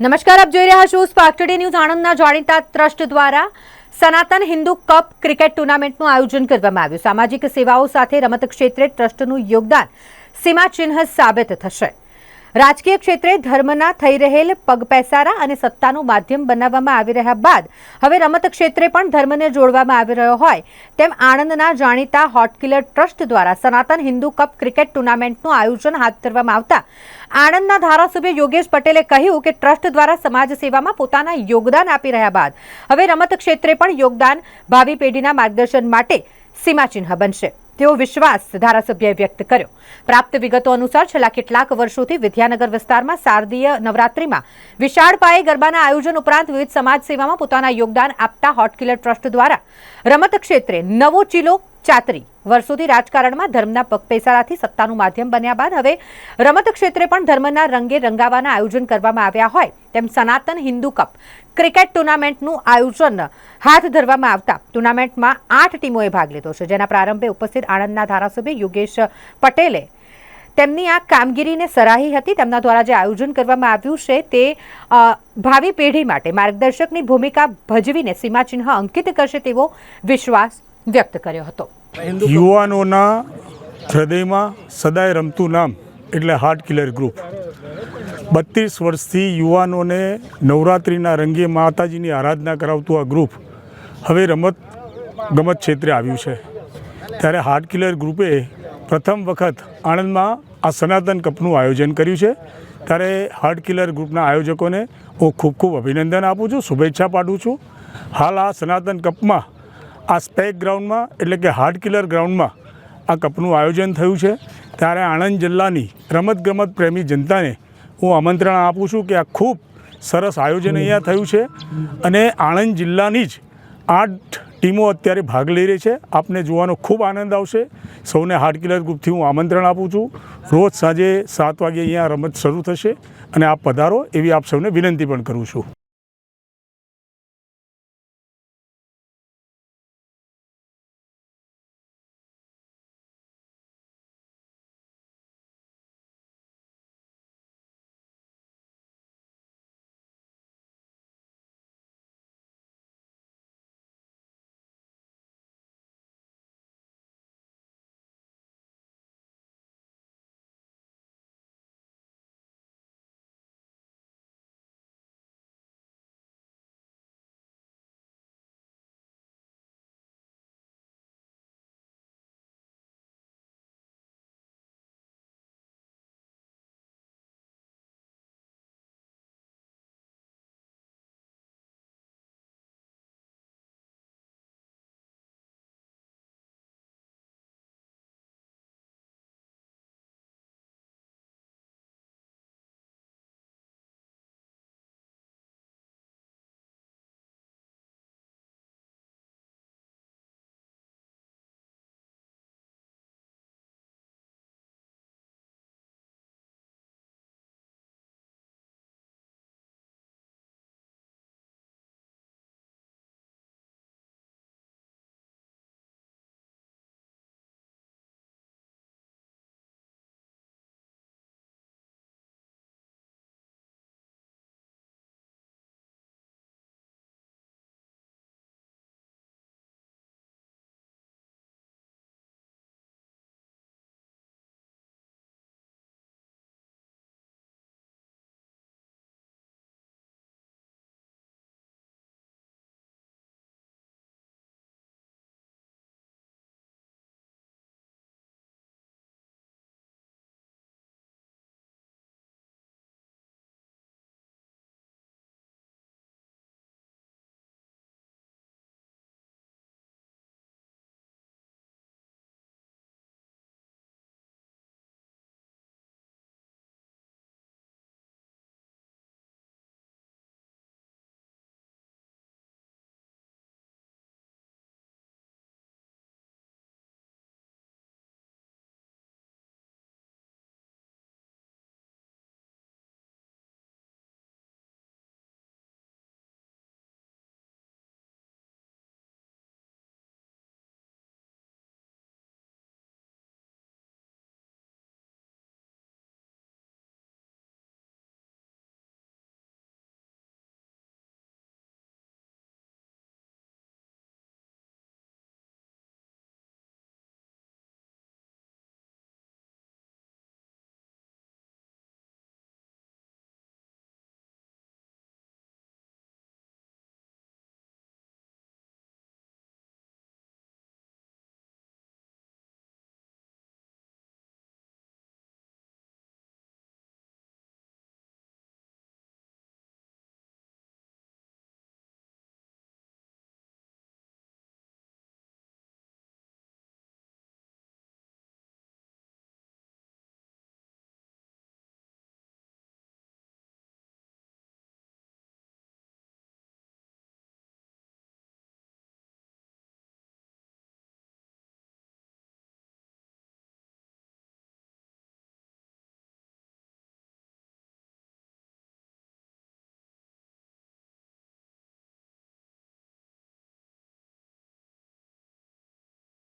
નમસ્કાર, આપ જોઈ રહ્યા છો સ્પાર્ક ટુડે ન્યૂઝ આણંદના જાણીતા ટ્રસ્ટ દ્વારા સનાતન હિન્દુ કપ ક્રિકેટ ટુર્નામેન્ટનું આયોજન કરવામાં આવ્યું. સામાજિક સેવાઓ સાથે રમત ક્ષેત્રે ટ્રસ્ટનું યોગદાન સીમાચિહ્ન સાબિત થશે. રાજકીય ક્ષેત્રે ધર્મના થઈ રહેલ પગપેસારા અને સત્તાનું માધ્યમ બનાવવામાં આવી રહ્યા બાદ હવે રમત ક્ષેત્રે પણ ધર્મને જોડવામાં આવી રહ્યો હોય તેમ આણંદના જાણીતા હોટકિલર ટ્રસ્ટ દ્વારા સનાતન હિન્દુ કપ ક્રિકેટ ટુર્નામેન્ટનું આયોજન હાથ ધરવામાં આવતા આણંદના ધારાસભ્ય યોગેશ પટેલે કહ્યું કે ટ્રસ્ટ દ્વારા સમાજ સેવામાં પોતાના યોગદાન આપી રહ્યા બાદ હવે રમત ક્ષેત્રે પણ યોગદાન ભાવિ પેઢીના માર્ગદર્શન માટે સીમાચિહ્ન બનશે. તેવો વિશ્વાસ ધારાસભ્યએ વ્યક્ત કર્યો. પ્રાપ્ત વિગતો અનુસાર છેલ્લા કેટલાક વર્ષોથી વિદ્યાનગર વિસ્તારમાં શારદીય નવરાત્રિમાં વિશાળ પાયે ગરબાના આયોજન ઉપરાંત વિવિધ સમાજ સેવામાં પોતાના યોગદાન આપતા હોટકિલર ટ્રસ્ટ દ્વારા રમત ક્ષેત્રે નવો ચીલો ચાતરી. વર્ષોથી રાજકારણમાં ધર્મના પગપેસારાથી સત્તાનું માધ્યમ બન્યા બાદ હવે રમત ક્ષેત્રે પણ ધર્મના રંગે રંગાવાના આયોજન કરવામાં આવ્યા હોય તેમ સનાતન હિન્દુ કપ ક્રિકેટ ટુર્નામેન્ટનું આયોજન હાથ ધરવામાં આવતા ટુર્નામેન્ટમાં આઠ ટીમોએ ભાગ લીધો છે. જેના પ્રારંભે ઉપસ્થિત આણંદના ધારાસભ્ય યોગેશ પટેલે તેમની આ કામગીરીને સરાહી હતી. તેમના દ્વારા જે આયોજન કરવામાં આવ્યું છે તે ભાવિ પેઢી માટે માર્ગદર્શકની ભૂમિકા ભજવીને સીમાચિહ્ન અંકિત કરશે તેવો વિશ્વાસ વ્યક્ત કર્યો હતો. યુવાનોના હૃદયમાં સદાય રમતું નામ એટલે હાર્ટ કિલર ગ્રુપ બત્રીસ વર્ષથી યુવાનોને નવરાત્રિના રંગે માતાજીની આરાધના કરાવતું આ ગ્રુપ હવે રમત ગમત ક્ષેત્રે આવ્યું છે. ત્યારે હાર્ટ કિલર ગ્રુપે પ્રથમ વખત આણંદમાં આ સનાતન કપનું આયોજન કર્યું છે. ત્યારે હાર્ટ કિલર ગ્રુપના આયોજકોને હું ખૂબ ખૂબ અભિનંદન આપું છું, શુભેચ્છા પાઠવું છું. હાલ આ સનાતન કપમાં, આ સ્પેક ગ્રાઉન્ડમાં, એટલે કે હાર્ટ કિલર ગ્રાઉન્ડમાં આ કપનું આયોજન થયું છે. ત્યારે આણંદ જિલ્લાની રમતગમત પ્રેમી જનતાને હું આમંત્રણ આપું છું કે આ ખૂબ સરસ આયોજન અહીંયા થયું છે. અને આણંદ જિલ્લાની જ આઠ ટીમો અત્યારે ભાગ લઈ રહી છે. આપને જોવાનો ખૂબ આનંદ આવશે. સૌને હાર્ટ કિલર ગ્રુપથી હું આમંત્રણ આપું છું. રોજ સાંજે સાત વાગે અહીંયા રમત શરૂ થશે. અને આપ પધારો એવી આપ સૌને વિનંતી પણ કરું છું.